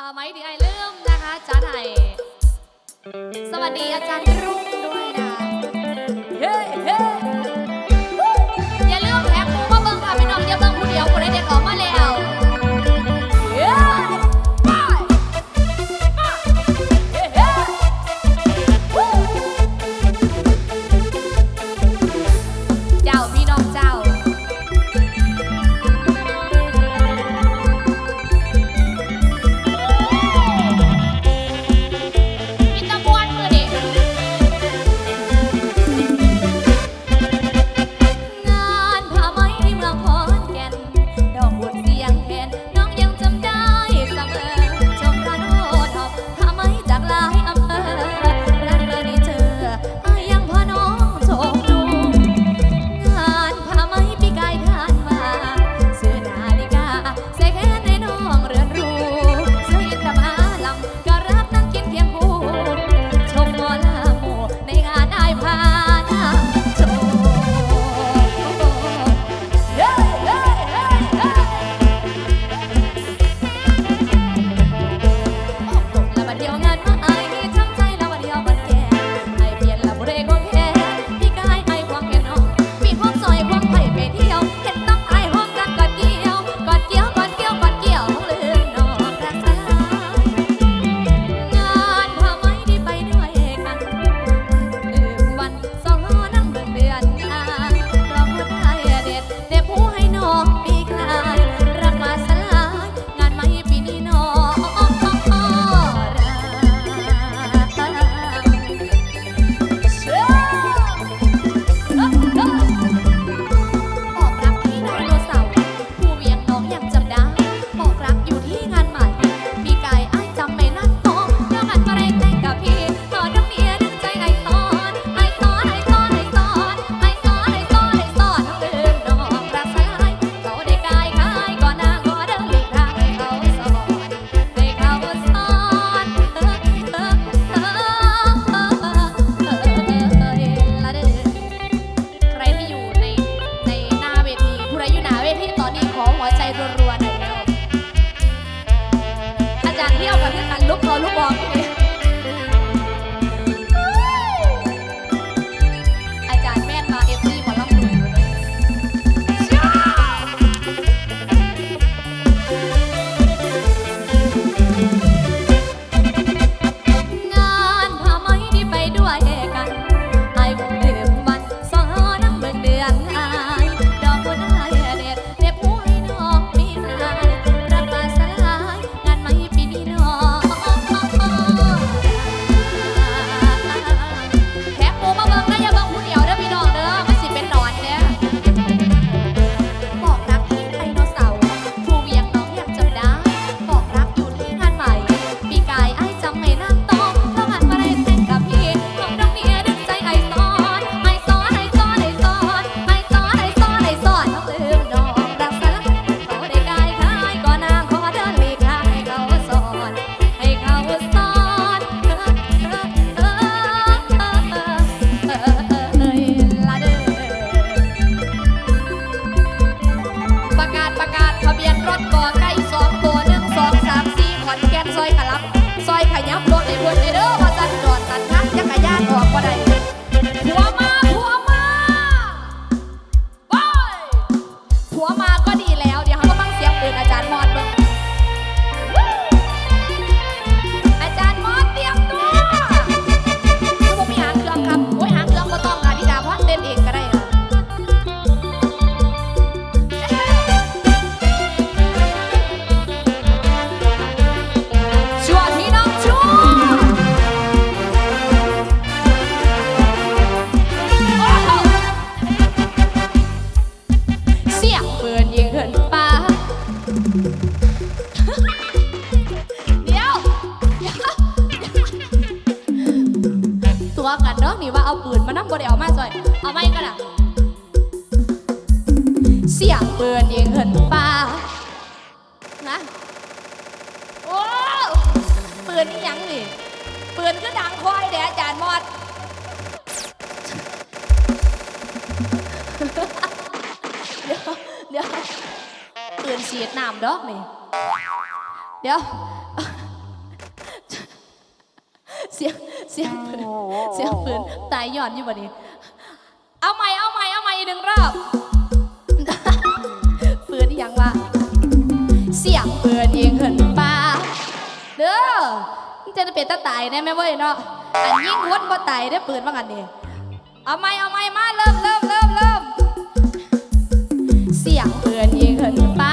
พาไหมดีไอเริ่มนะคะจ้าไทยสวัสดีอาจารย์รุ่ง เสียดน้ำดอกนี่ เดี๋ยว เสียงเสียงปืนเสียงปืนตายย่อนอยู่บ่นี้ เอาใหม่เอาใหม่เอาใหม่อีกหนึ่งรอบปืนยังวะเสียงปืนยิงขึ้นป้าเด้อจะได้เป็นตาตายแน่แม่เว้ยเนาะอันยิ่งวนบ่ตายได้ปืนว่างันนี่เอาใหม่เอาใหม่มาเริ่มเริ่มเริ่มเริ่มเสียงเปือนยิงขึ้นป้า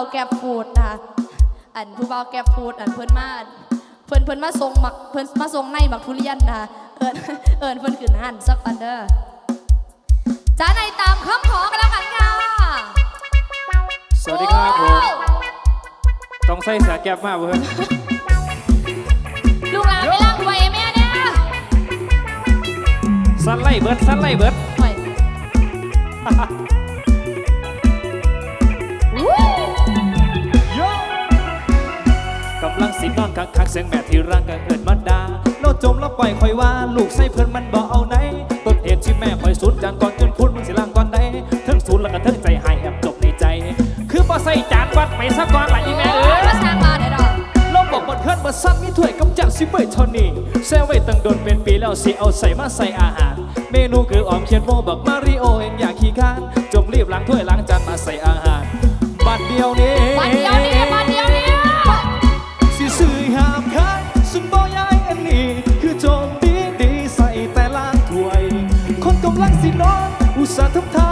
าแกฟูดนะคะอันผู้บ่าวแกฟูดอันเพิ่นมาเพิ่นเพิ่นมาทรงมักเพิ่นมาทรงในบักทุเรียนนะคะเอิญเอิญเพิ่นขึ้นหันสักปันเด้อจ้าในตามคำขอกันแล้วกันค่ะ สวัสดีครับผม ต้องใส่สาแก็บมากเพื่อนลูกหลานไม่ล่างไว้แม่เด้อสั้นไล่เบิร์ดสั้นไล่เบิร์ด สินอนคักคักเสียงแม่ที่ร่างก็เกิดมานดาโลดจมแล้วปล่อยคอยว่า ลูกใส่เพื่อนมันบ่เอาไหนต้นเหตุที่แม่คอยสูญจานก่อนจนพูดมึงสิล่างก่อนได้ทั้งสูญแล้วก็ทั้งใจหายแอบจบในใจ คือบ่ใส่จานวัดไปซะก่อนหลายอีแม่เอ้ยมาสร้มาเด้อเราบอกบนเคลื่อนมาซ้ำมีถ้วยกำจัดซิเปิดชอนี่แซ่ไว้ตั้งโดนเป็นปีแล้วสิเอาใส่มาใส่อาหาร เมนูคือออมเขียนโมบอกมาริโอเองอยากขี้ข้านจงรีบล้างถ้วยล้างจานมาใส่อาหารบัดเดียวนี้บัดเดียวนี้ สิน้องอุตส่าห์ทำท่า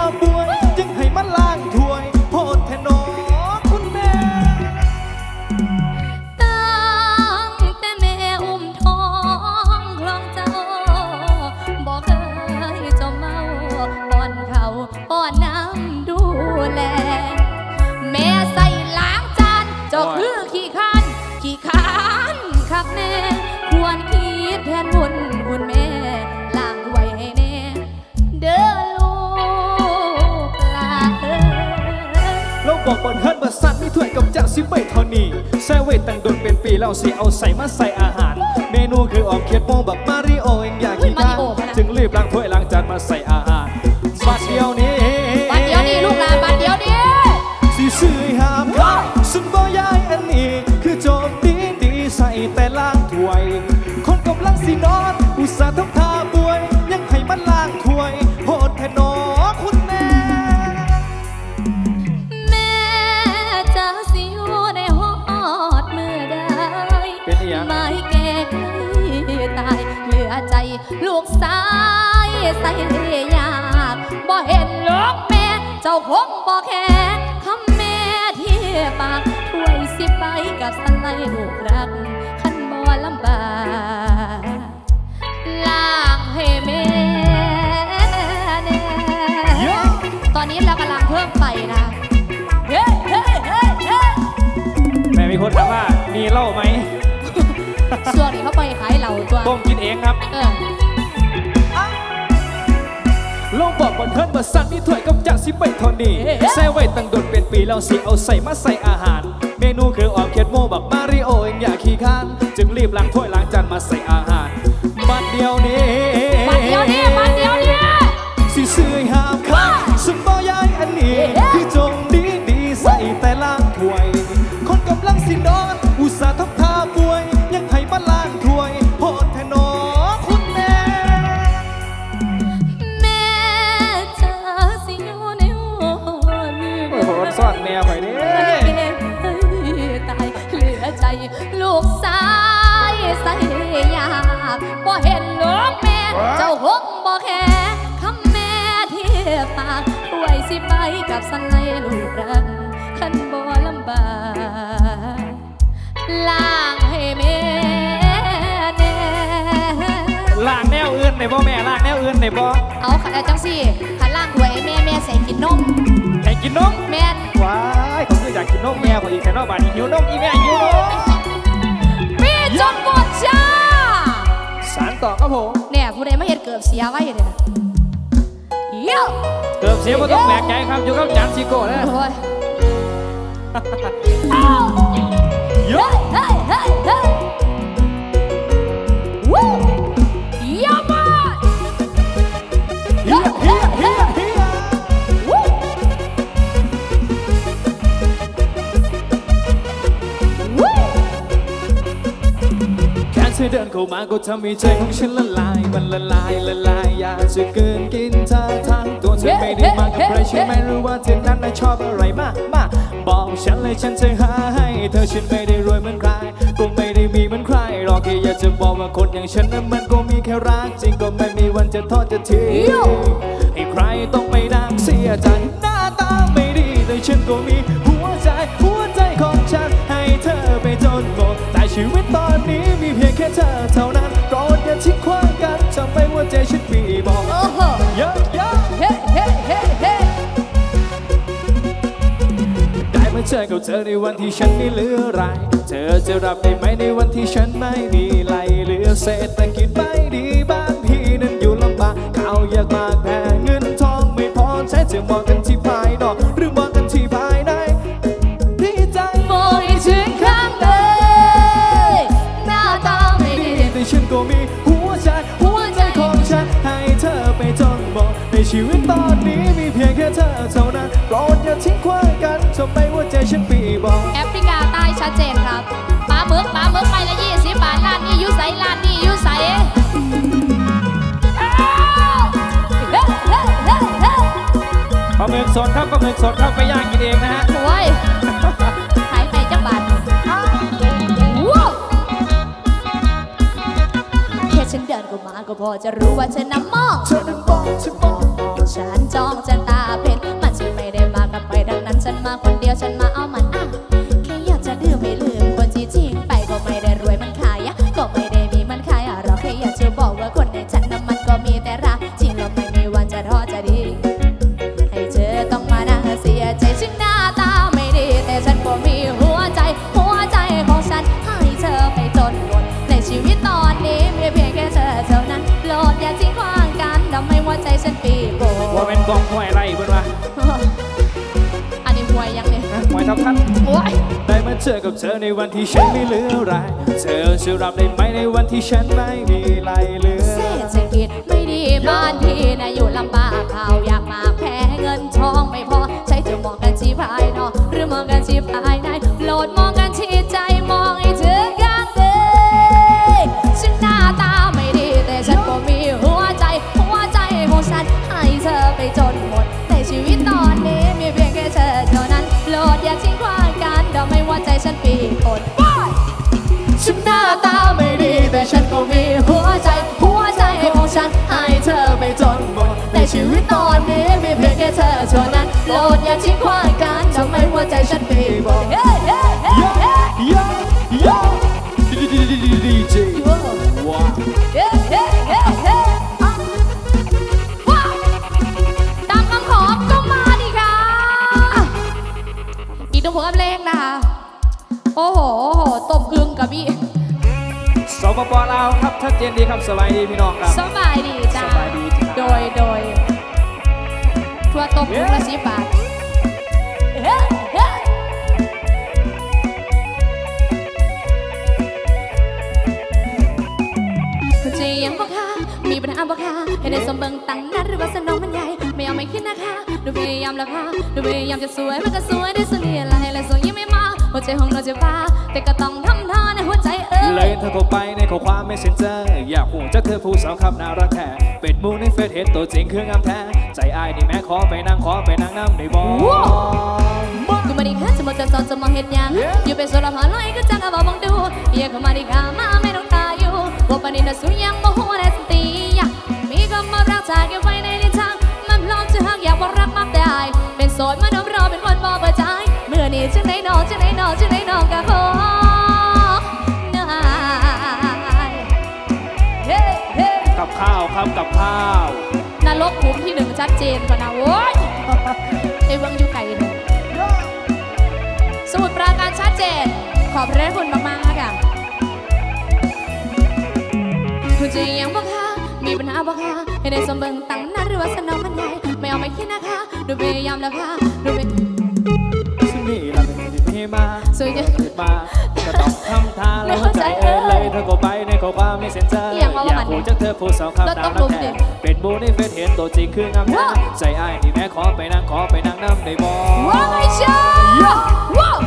จ้าคงบ่แค่คำแม่ที่ปากถ้วยสิไปกับสันไลลูกรักขันบ่ลำบากล้างให้แม่แน่เยอะตอนนี้เรากำลังเพิ่มไฟนะเฮ้เฮ้เฮ้เฮ้แม่มีคนถามว่ามีเหล้าไหมส่วนนี้เขาไปขายเหล่าตัวต้มกินเองครับเออ ลองบอกบนเทินว่าสันนี่ถ้วยกับจากสิไม่เทนนี้แซ่ไว้ตั้งโดนเป็นปีแล้วสิเอาใส่มาใส่อาหาร เมนูคือออมเขียดโมบักมาริโอเองอยากขี้ค้านจึงรีบล้างถ้วยล้างจานมาใส่อาหารบัดเดียวนี้ ลูกสายใส่ยากบ่เห็นลูกแม่ เจ้าคงบ่แค่คำแม่ที่ปากถ้วยสิไปกับสันไลลูกรักขันบ่ลำบากล้างให้แม่แน่ล่างแนวอื่นในบ่แม่ล่างแนวอื่นในบ่เอาขันจังสิขันล่างถ้วยแม่แม่ใส่กินนมให้กินนมแม่ว้ายผมคืออยากกินนมแม่ผมอีกแต่นอกบ้านหิวนมอีแม่หิวนม มีจนหมดจ้า สารต่อครับผมเนี่ยผู้ใดมาเห็ดเกือบเสียไว้เลยนะเยี่ยมเติมเสียบ่ต้องแปลกใจครับอยู่กับจานซิโก้นะโอ้ยเยเฮ้อะยเฮ้ยเฮ้ย ก็ทำให้ใจของฉันละลาย มันละลายละลายอยากจะเกินกินเธอทั้งตัวเธอไม่ได้มากับใครใช่ไหมหรือว่าเธอนั้นน่ะชอบอะไรมากมากบอกฉันเลยฉันจะหาให้ เธอฉันไม่ได้รวยเหมือนใครก็ไม่ได้มีเหมือนใครหรอกแค่อยากจะบอกว่าคนอย่างฉันนั้นมันก็มีแค่รักจริงก็ไม่มีวันจะทอดจะทิ้งให้ใครต้องไปดังเสียใจหน้าตาไม่ดีแต่ฉันก็มีหัวใจหัวใจของฉันให้เธอไปจนหมดแต่ชีวิตตอนนี้มีเพียงแค่เธอเท่านั้น ทำไมว่าใจฉันปีบอกโอ้โหเยอะเยอะเฮ้เฮ้เฮ้เฮ้ได้มาเจอกับเธอในวันที่ฉันไม่เหลืออะไร เธอจะรับได้ไหมในวันที่ฉันไม่มีไหลเหลือเศษแต่กินไม่ดีบ้านพี่นั้นอยู่ลำบากข้าวยากมากแต่เงินทองไม่พอใช้จะมองกันที่ภายน บอกแอฟริกาใต้ชัดเจนครับปลาหมึกปลาหมึกไปละยี่สิบบาทร้านนี้อยูใสร้านนี้อยูใสเอ้าเฮ้เฮ้เฮ้เฮ้ปลาหมึกสดครับปลาหมึกสดครับไปย่างกินเองนะฮะโอ้ยหายไปจังบาทว้าวแค่ฉันเดินเข้ามาก็พอจะรู้ว่าเธอน้ำมองเธอนั้นบอกฉันบอกฉันจ้องฉันตาเป็นมัน อกับเธอในวันที่ฉันไม่เหลืออะไร เธอจะรับได้ไหมในวันที่ฉันไม่มีอะไรเหลือ เศรษฐกิจไม่ดีบ้านที่นะอยู่ลำบากข่าวอยากมากแพ้เงินทองไม่พอ ใช้จะมองกันที่ภายนอกหรือมองกันที่ภายในโหลดมองกันที่ใจ ฉันก็มีหัวใจ หัวใจของฉันให้เธอไปจนหมดในชีวิตตอนนี้มีเพียงแค่เธอเท่านั้นโปรดอย่าทิ้งขว้างกันทำไมหัวใจฉันปีบอกเฮ้เฮ้เฮ้ยาเฮ้ยายาดีดีดีดีดีเจว้าวเฮ้เฮ้เฮ้เฮ้อะว้าวตามคำขอก็มาดิค่ะอีกตัวผมกับเลงนะคะ โอ้โหโอ้โหตบอึงกับพี่ ปปลาวครับชัดเจนดีครับสบายดีพี่น้องครับสบายดีจ้าสบายดีจ้าโดยโดยทั่วตบเย้ถุงละสิบบาทเฮ้เฮ้จะยังบ่ค่ะมีปัญหาบ่ค่ะให้ได้สมเบิงตังนัดหรือว่าสนองมันใหญ่ไม่เอาไม่คิดนะคะดูพยายามแล้วค่ะดูพยายามจะสวยมันก็สวยได้สนิทอะไรและสวยยังไม่มา หัวใจของเราจะบ้าแต่ก็ต้องทำท่าในหัวใจเออเลยเธอเข้าไปในข้อความไม่เซ็นเจอร์อยากหูจักเธอผู้สาวครับน่ารักแท้เป็นมูในเฟซเห็นตัวจริงคืองามแท้ ใจอายนี่แม่ขอไปนั่งขอไปนั่งน้ำในบ่ว้าวกูมาดีค่ะจะมาจะสอนจะมาเห็นยังอยู่เป็นโซลาพาลอยก็จังเอาบอกมองดูอยากเข้ามาดีค่ะมาไม่ต้องตายอยู่ว่าปานนี้น่ะสุยังบ่หัวได้สติอยากมีคำมารักจากเก็บไว้ นี้จึงได้นอนจึงได้นอนจึงได้นอนกับพ่อนายเฮ้เฮ้กับข้าวครับกับข้าวนรกขุมที่หนึ่งชัดเจนพะนะโว้ยไอ้เบิ่งอยู่ไกลเลยสมุดปราการชัดเจน ขอบพระคุณมากๆค่ะคุณจะยังบ่คะมีปัญหาบ่คะให้ได้สมบิงตั้งนานหรือว่าสนองมันใหญ่ไม่เอาไม่คิดนะคะ ดูพยายามแล้วค่ะดูเป็น จักเธอผู้สาวครับเราน่าต้องรัลุกกแท้ดิเป็นมูในเฟซเห็นตัวจริงคืองามแท้ว้าวใจอายนี่แม่ขอไปนั่งขอไปนั่งน้ำในบ่ว้าวไอ้ชาว้าว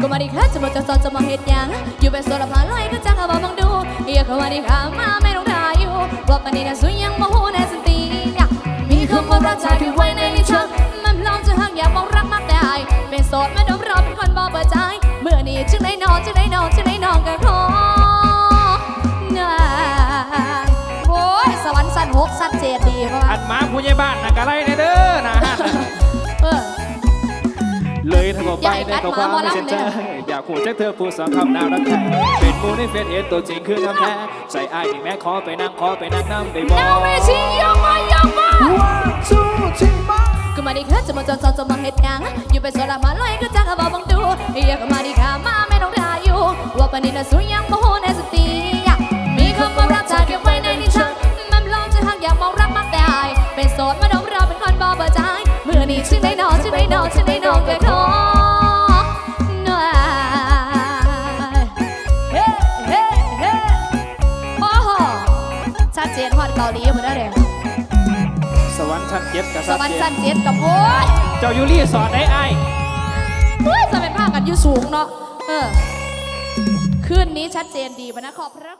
ก็มาดีค่ะจะมาจะสอนจะมาเฮ็ดหยังอยู่เป็นโซลาพาลอยก็จังเอาบ่มองดูเอียกเข้ามาดีค่ะมาไม่ต้องถ่ายอยู่ว่าปานนี้น่ะสุยังบ่ฮู้แน่สติอยากมีคำว่ารักจากที่ไว้ในลิ้นชักมันพร้อมจะหักอยากบอกรักมากแต่อายเป็นโสดมาดมรอเป็นคนบ่เปิดใจเมื่อนี้จึงได้นอนจึงได้นอนจึงได้ กสั้นเจ็ดดีเพราะว่าอันมาผู้ใหญ่บ้านนะกะไรในเด้อนะฮะเออ เลยถ้าก็ไปใหญ่ในกัดข้อความหมาหมอไม่ลำเซ็นเจอร์เลยอยากหูจักเธอผู้สาวครับน่ารักแท้เป็นมูในเฟซเห็นตัวจริงคืองามแท้ใจอายนี่แม่ขอไปนั่งขอไปนั่งน้ำในบ่นาเวทียกมายกมา One two three มาก็มาดีค่ะจะมาจอนจอนจะมาเฮ็ดหยังอยู่เป็นโซลามาลอยก็จังเอาบ่บังดูเอียก็มาดีค่ะมาไม่ต้องถ่ายอยู่ว่าปานนี้น่ะสุยังบ่ฮู้ในสติอยากมีคำว่ารักจากเก็บไว้ในลิ้นชักมัน เป็นโสดมาดมรอเป็นคนบ่เปิดใจเมื่อนี้จึงได้นอนจึงได้นอนจึงได้นอนกันขอหน่อยเฮ้เฮ้เฮ้โอ้โหชัดเจนฮอดเกาหลีหมดแล้วเด้สวรรค์ชั้นเจ็ดกับสวรรค์สั้นเจ็ดกับโอ้ยเจ้ายูรี่สอนได้ไอ้เฮ้ยจะเป็นภาคกันยู่สูงเนาะเออคืนนี้ชัดเจนดีปะนะขอบพระ